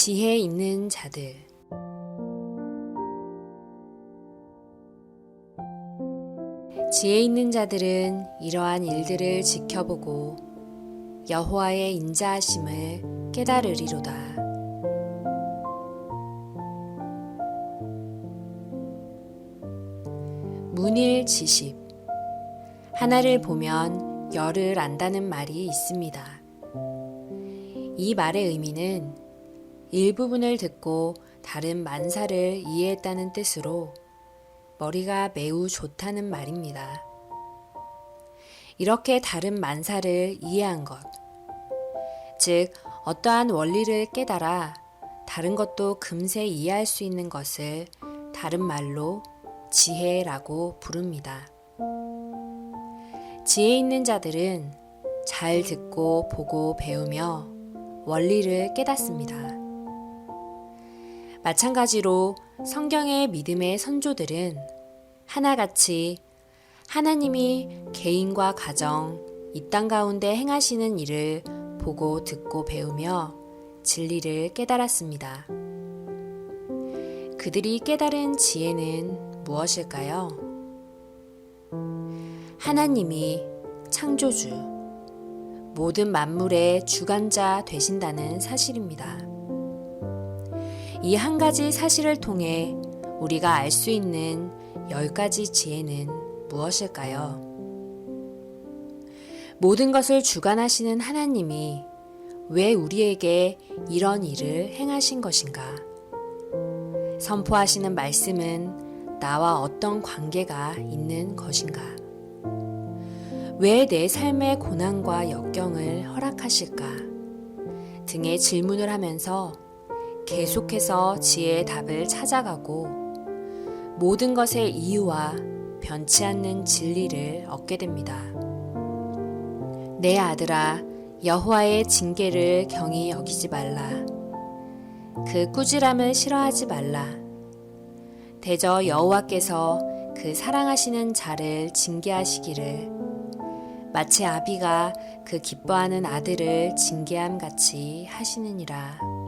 지혜 있는 자들 지혜 있는 자들은 이러한 일들을 지켜보고 여호와의 인자하심을 깨달으리로다. 문일 지십 하나를 보면 열을 안다는 말이 있습니다. 이 말의 의미는 일부분을 듣고 다른 만사를 이해했다는 뜻으로 머리가 매우 좋다는 말입니다. 이렇게 다른 만사를 이해한 것, 즉, 어떠한 원리를 깨달아 다른 것도 금세 이해할 수 있는 것을 다른 말로 지혜라고 부릅니다. 지혜 있는 자들은 잘 듣고 보고 배우며 원리를 깨닫습니다. 마찬가지로 성경의 믿음의 선조들은 하나같이 하나님이 개인과 가정, 이 땅 가운데 행하시는 일을 보고 듣고 배우며 진리를 깨달았습니다. 그들이 깨달은 지혜는 무엇일까요? 하나님이 창조주, 모든 만물의 주관자 되신다는 사실입니다. 이 한 가지 사실을 통해 우리가 알 수 있는 열 가지 지혜는 무엇일까요? 모든 것을 주관하시는 하나님이 왜 우리에게 이런 일을 행하신 것인가? 선포하시는 말씀은 나와 어떤 관계가 있는 것인가? 왜 내 삶의 고난과 역경을 허락하실까? 등의 질문을 하면서 계속해서 지혜의 답을 찾아가고 모든 것의 이유와 변치 않는 진리를 얻게 됩니다. 내 아들아, 여호와의 징계를 경히 여기지 말라. 그 꾸지람을 싫어하지 말라. 대저 여호와께서 그 사랑하시는 자를 징계하시기를 마치 아비가 그 기뻐하는 아들을 징계함 같이 하시느니라.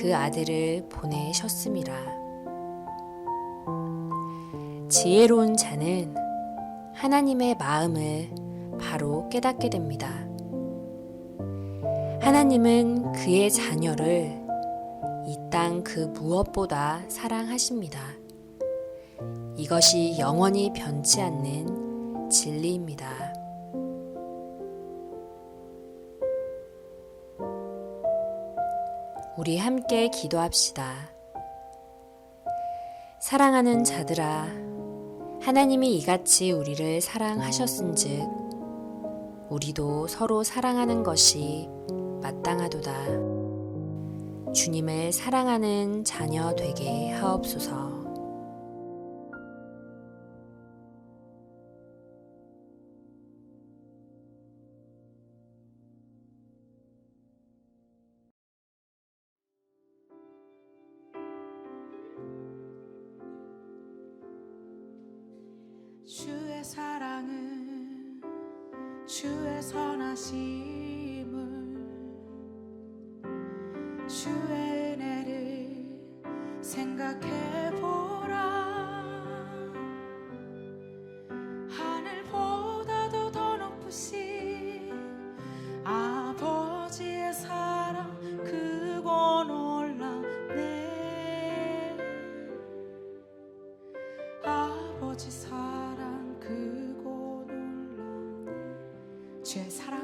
그 아들을 보내셨음이라. 지혜로운 자는 하나님의 마음을 바로 깨닫게 됩니다. 하나님은 그의 자녀를 이 땅 그 무엇보다 사랑하십니다. 이것이 영원히 변치 않는 진리입니다. 우리 함께 기도합시다. 사랑하는 자들아, 하나님이 이같이 우리를 사랑하셨은즉, 우리도 서로 사랑하는 것이 마땅하도다. 주님을 사랑하는 자녀 되게 하옵소서. 주의 사랑은 주의 선하심 주의 사랑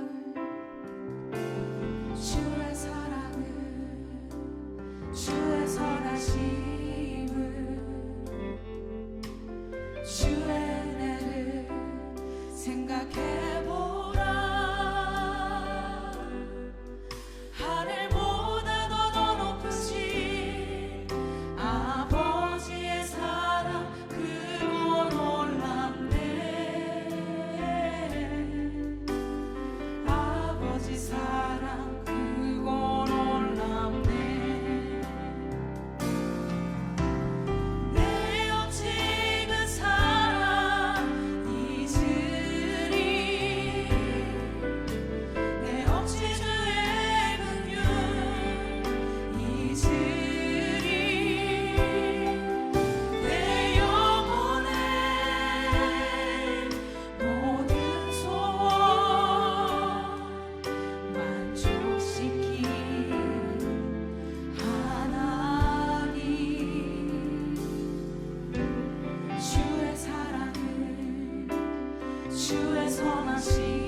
선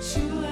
You